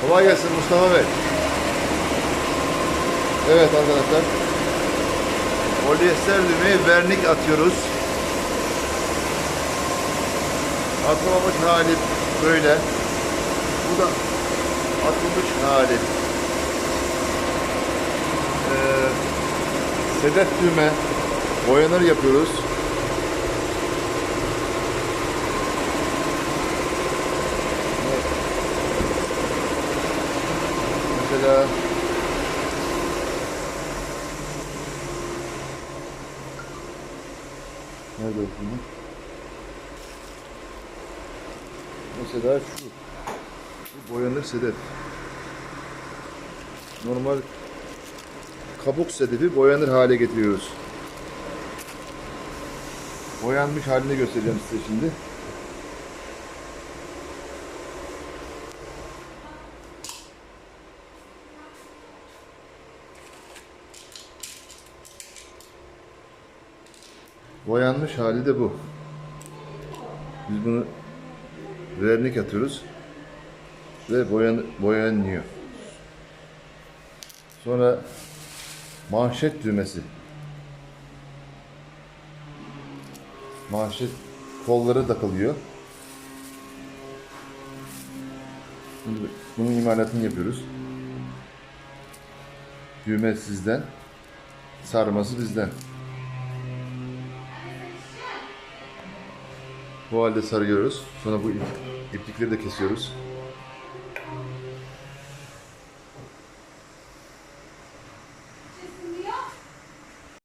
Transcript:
Kolay gelsin Mustafa Bey. Evet arkadaşlar. Polyester düğmeye vernik atıyoruz. Atılmamış hali böyle. Bu da atılmış hali. Ee, sedef düğme boyanır yapıyoruz. Mesela Nerede okudun? Mesela şu. Bu boyanır sedef. Normal kabuk sedefi boyanır hale getiriyoruz. Boyanmış halini göstereceğim size şimdi. Boyanmış hali de bu. Biz bunu vernik atıyoruz ve boyan boyanıyor. Sonra manşet düğmesi. Manşet kolları takılıyor. Şimdi bunun imalatını yapıyoruz. Düğme sizden, sarması bizden. Bu halde sarıyoruz. Sonra bu ip- iplikleri de kesiyoruz.